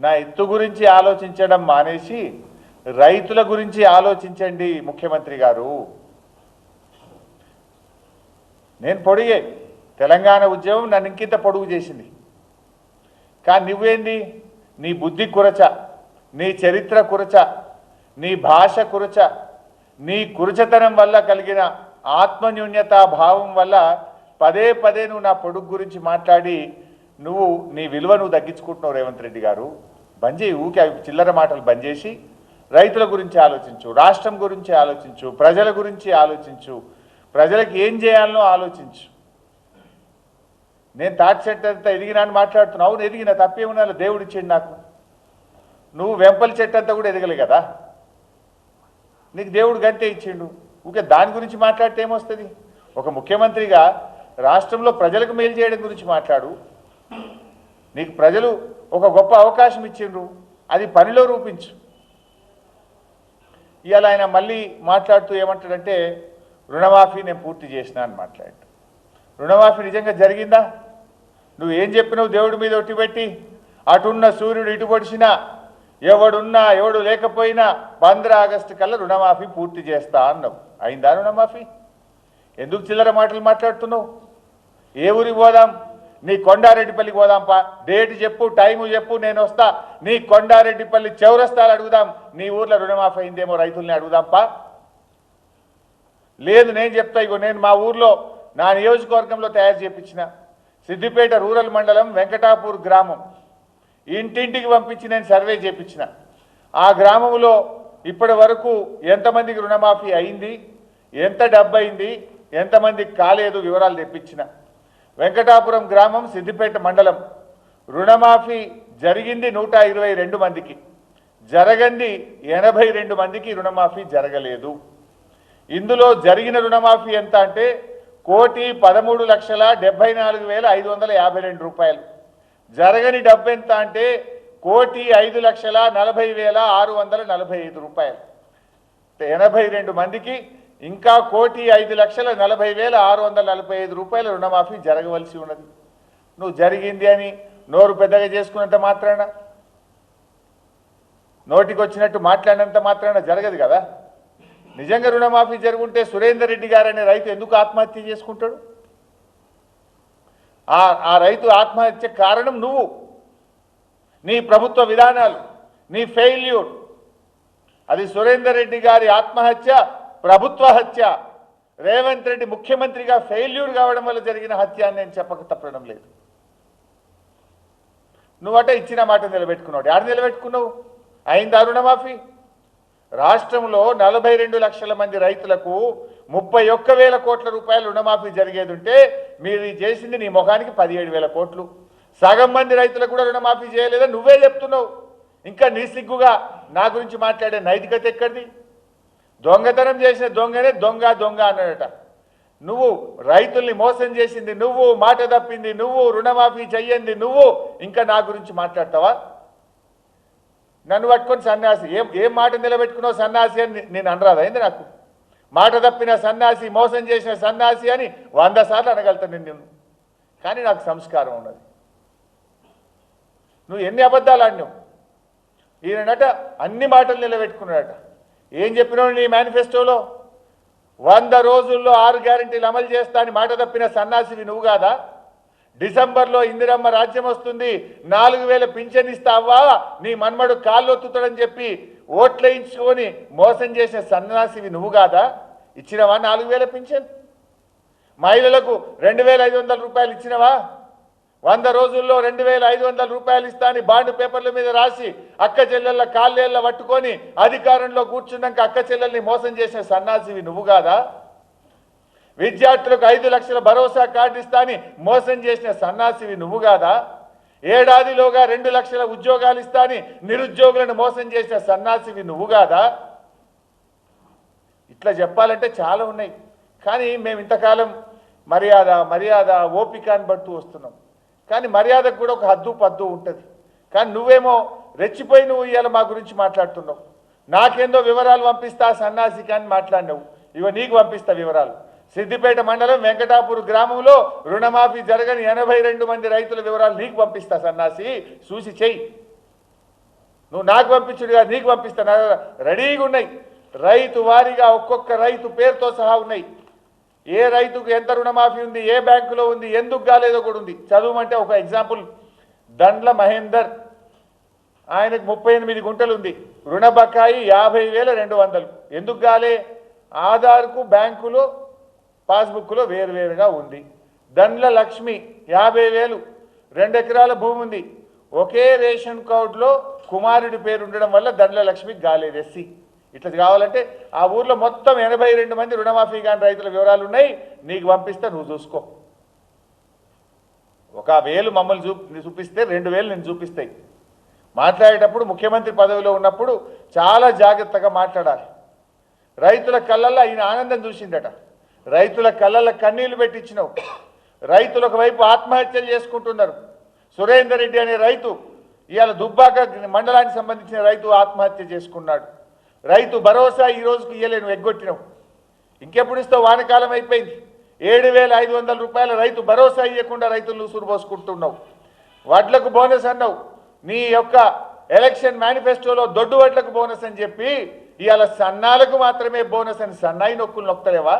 నా ఎత్తు గురించి ఆలోచించడం మానేసి రైతుల గురించి ఆలోచించండి ముఖ్యమంత్రి గారు. నేను పొడిగే. తెలంగాణ ఉద్యమం నన్ను ఇంకింత పొడుగు చేసింది. కానీ నువ్వేంది? నీ బుద్ధి కురచ నీ చరిత్ర కురచ నీ భాష కురచ నీ కురచతనం వల్ల కలిగిన ఆత్మన్యూన్యత భావం వల్ల పదే పదే నువ్వు నా పొడుగు గురించి మాట్లాడి నువ్వు నీ విలువ నువ్వు తగ్గించుకుంటున్నావు రేవంత్ రెడ్డి గారు. బంద్ చేయి ఊకే చిల్లర మాటలు బంద్ చేసి రైతుల గురించి ఆలోచించు రాష్ట్రం గురించి ఆలోచించు ప్రజల గురించి ఆలోచించు ప్రజలకు ఏం చేయాలనో ఆలోచించు. నేను తాటి చెట్టు అంతా ఎదిగినా అని మాట్లాడుతున్నావు అవును ఎదిగిన తప్పేమున్నా దేవుడు ఇచ్చిండు నాకు. నువ్వు వెంపల చెట్టు అంతా కూడా ఎదగలే కదా? నీకు దేవుడు గంతే ఇచ్చిండు. ఊకే దాని గురించి మాట్లాడితే ఏమొస్తుంది? ఒక ముఖ్యమంత్రిగా రాష్ట్రంలో ప్రజలకు మేలు చేయడం గురించి మాట్లాడు. నీకు ప్రజలు ఒక గొప్ప అవకాశం ఇచ్చిండ్రు. అది పనిలో రూపించు. ఇవాళ ఆయన మళ్ళీ మాట్లాడుతూ ఏమంటాడంటే రుణమాఫీ నేను పూర్తి చేసిన అని మాట్లాడు. రుణమాఫీ నిజంగా జరిగిందా? నువ్వు ఏం చెప్పినావు దేవుడి మీద ఒట్టి పెట్టి? అటున్న సూర్యుడు ఇటు పొడిచినా ఎవడున్నా ఎవడు లేకపోయినా పంద్ర ఆగస్టు కల్లా రుణమాఫీ పూర్తి చేస్తా అన్నావు. అయిందా రుణమాఫీ? ఎందుకు చిల్లర మాటలు మాట్లాడుతున్నావు? ఏ ఊరికి పోదాం? నీ కొండారెడ్డిపల్లికి పోదాంపా. డేట్ చెప్పు టైము చెప్పు నేను వస్తా. నీ కొండారెడ్డిపల్లి చౌరస్తాలు అడుగుదాం. నీ ఊర్లో రుణమాఫీ అయిందేమో రైతుల్ని అడుగుదాంపా. లేదు నేను చెప్తా ఇగో నేను మా ఊర్లో నా నియోజకవర్గంలో తయారు చేపించిన సిద్దిపేట రూరల్ మండలం వెంకటాపూర్ గ్రామం. ఇంటింటికి పంపించి నేను సర్వే చేయించిన ఆ గ్రామంలో ఇప్పటి వరకు ఎంతమందికి రుణమాఫీ అయింది? ఎంత డబ్బు అయింది? ఎంతమందికి కాలేదు? వివరాలు తెప్పించిన. వెంకటాపురం గ్రామం సిద్దిపేట మండలం. రుణమాఫీ జరిగింది నూట ఇరవై రెండు మందికి. జరగంది ఎనభై రెండు మందికి రుణమాఫీ జరగలేదు. ఇందులో జరిగిన రుణమాఫీ ఎంత అంటే కోటి పదమూడు లక్షల డెబ్బై నాలుగు వేల ఐదు వందల యాభై రెండు రూపాయలు. జరగని డబ్బు ఎంత అంటే కోటి ఐదు లక్షల నలభై వేల ఆరు వందల నలభై ఐదు రూపాయలు. ఎనభై రెండు మందికి ఇంకా కోటి ఐదు లక్షల నలభై వేల ఆరు వందల నలభై ఐదు రూపాయల రుణమాఫీ జరగవలసి ఉన్నది. నువ్వు జరిగింది అని నోరు పెద్దగా చేసుకున్నంత మాత్రాన? నోటికి వచ్చినట్టు మాట్లాడినంత మాత్రాన జరగదు కదా? నిజంగా రుణమాఫీ జరుగుంటే సురేందర్ రెడ్డి గారు అనే రైతు ఎందుకు ఆత్మహత్య చేసుకుంటాడు? ఆ ఆ రైతు ఆత్మహత్య కారణం నువ్వు. నీ ప్రభుత్వ విధానాలు నీ ఫెయిల్యూర్. అది సురేందర్ రెడ్డి గారి ఆత్మహత్య. ప్రభుత్వ హత్య. రేవంత్ రెడ్డి ముఖ్యమంత్రిగా ఫెయిల్యూర్ కావడం వల్ల జరిగిన హత్య అని నేను చెప్పక తప్పడం లేదు. నువ్వట ఇచ్చిన మాట నిలబెట్టుకున్నావు. ఆడ నిలబెట్టుకున్నావు? అయిందా రుణమాఫీ? రాష్ట్రంలో నలభై రెండు లక్షల మంది రైతులకు ముప్పై ఒక్క వేల కోట్ల రూపాయల రుణమాఫీ జరిగేది ఉంటే మీరు ఇది చేసింది నీ ముఖానికి పదిహేడు వేల కోట్లు. సగం మంది రైతులకు కూడా రుణమాఫీ చేయలేదని నువ్వే చెప్తున్నావు. ఇంకా నీ సిగ్గుగా నా గురించి మాట్లాడే నైతికత ఎక్కడిది? దొంగతనం చేసిన దొంగనే దొంగ దొంగ అన్నాడట. నువ్వు రైతుల్ని మోసం చేసింది నువ్వు మాట తప్పింది నువ్వు రుణమాఫీ చెయ్యంది నువ్వు ఇంకా నా గురించి మాట్లాడతావా? నన్ను పట్టుకొని సన్యాసి ఏం ఏం మాట నిలబెట్టుకున్నావు సన్యాసి అని నేను అనరాదైంది నాకు? మాట తప్పిన సన్యాసి మోసం చేసిన సన్యాసి అని వంద సార్లు అనగలుగుతాను నిన్ను. కానీ నాకు సంస్కారం ఉన్నది. నువ్వు ఎన్ని అబద్ధాలు ఆడినావు? ఈయనట అన్ని మాటలు నిలబెట్టుకున్నాడట. ఏం చెప్పినావు నీ మేనిఫెస్టోలో? వంద రోజుల్లో ఆరు గ్యారంటీలు అమలు చేస్తా అని మాట తప్పిన సన్నాసివి నువ్వు కాదా? డిసెంబర్లో ఇందిరమ్మ రాజ్యం వస్తుంది నాలుగు వేల పింఛన్ ఇస్తావా నీ మన్మడు కాళ్ళొత్తుతాడని చెప్పి ఓట్లేయించుకొని మోసం చేసిన సన్నాసివి నువ్వు కాదా? ఇచ్చినవా నాలుగు వేల పింఛన్? మహిళలకు రెండు వేల ఐదు వందల రూపాయలు ఇచ్చినవా? వంద రోజుల్లో రెండు వేల ఐదు వందల రూపాయలు ఇస్తా అని బాండ్ పేపర్ల మీద రాసి అక్క చెల్లెళ్ళ కాళ్ళేళ్ళ పట్టుకొని అధికారంలో కూర్చున్నాక అక్క చెల్లెల్ని మోసం చేసిన సన్నాసివి నువ్వు కాదా? విద్యార్థులకు ఐదు లక్షల భరోసా కార్డు ఇస్తా అని మోసం చేసిన సన్నాసివి నువ్వు కాదా? ఏడాదిలోగా రెండు లక్షల ఉద్యోగాలు ఇస్తా అని నిరుద్యోగులను మోసం చేసిన సన్నాసివి నువ్వు కాదా? ఇట్లా చెప్పాలంటే చాలా ఉన్నాయి. కానీ మేము ఇంతకాలం మర్యాద మర్యాద ఓపిక అని పడుతూ వస్తున్నాం. కానీ మర్యాదకు కూడా ఒక హద్దు పద్దు ఉంటుంది. కానీ నువ్వేమో రెచ్చిపోయి నువ్వు ఇవాళ మా గురించి మాట్లాడుతున్నావు. నాకేందో వివరాలు పంపిస్తా సన్నాసికి అని మాట్లాడినావు. ఇవ నీకు పంపిస్తా వివరాలు. సిద్దిపేట మండలం వెంకటాపూర్ గ్రామంలో రుణమాఫీ జరగని ఎనభై రెండు మంది రైతుల వివరాలు నీకు పంపిస్తా సన్నాసి. చూసి చెయ్యి. నువ్వు నాకు పంపించుడు కాదు నీకు పంపిస్తా. రెడీగా ఉన్నాయి. రైతు వారీగా ఒక్కొక్క రైతు పేరుతో సహా ఉన్నాయి. ఏ రైతుకు ఎంత రుణమాఫీ ఉంది ఏ బ్యాంకులో ఉంది ఎందుకు కాలేదో కూడా ఉంది. చదువుమంటే ఒక ఎగ్జాంపుల్ దండ్ల మహేందర్ ఆయనకు ముప్పై ఎనిమిది గుంటలు ఉంది. రుణ బకాయి యాభై వేల రెండు వందలు. ఎందుకు కాలే? ఆధార్కు బ్యాంకులో పాస్బుక్లో వేరువేరుగా ఉంది. దండ్ల లక్ష్మి యాభై వేలు రెండు ఎకరాల భూమి ఉంది. ఒకే రేషన్ కార్డులో కుమారుడి పేరు ఉండడం వల్ల దండ్ల లక్ష్మికి గాలేదు ఎస్సీ ఇట్లా కావాలంటే ఆ ఊర్లో మొత్తం ఎనభై రెండు మంది రుణమాఫీ కాని రైతుల వివరాలు ఉన్నాయి. నీకు పంపిస్తే నువ్వు చూసుకో. ఒక వేలు మమ్మల్ని చూ చూపిస్తే రెండు వేలు నేను చూపిస్తాయి. మాట్లాడేటప్పుడు ముఖ్యమంత్రి పదవిలో ఉన్నప్పుడు చాలా జాగ్రత్తగా మాట్లాడాలి. రైతుల కళ్ళల్లో ఆయన ఆనందం చూసిందట. రైతుల కళ్ళల్లో కన్నీళ్ళు పెట్టించినావు. రైతులు ఒకవైపు ఆత్మహత్యలు చేసుకుంటున్నారు. సురేందర్ రెడ్డి అనే రైతు ఇవాళ దుబ్బాక మండలానికి సంబంధించిన రైతు ఆత్మహత్య చేసుకున్నాడు. రైతు భరోసా ఈ రోజుకి ఇయ్యలేను ఎగ్గొట్టినావు. ఇంకెప్పుడు ఇస్తావు? వానకాలం అయిపోయింది. ఏడు వేల ఐదు వందల రూపాయల రైతు భరోసా ఇవ్వకుండా రైతులు సురుబోసుకుంటున్నావు వడ్లకు బోనస్ అన్నావు. నీ యొక్క ఎలక్షన్ మేనిఫెస్టోలో దొడ్డు వడ్లకు బోనస్ అని చెప్పి ఇవాళ సన్నాలకు మాత్రమే బోనస్ అని సన్నాయి నొక్కులు నొక్కలేవా?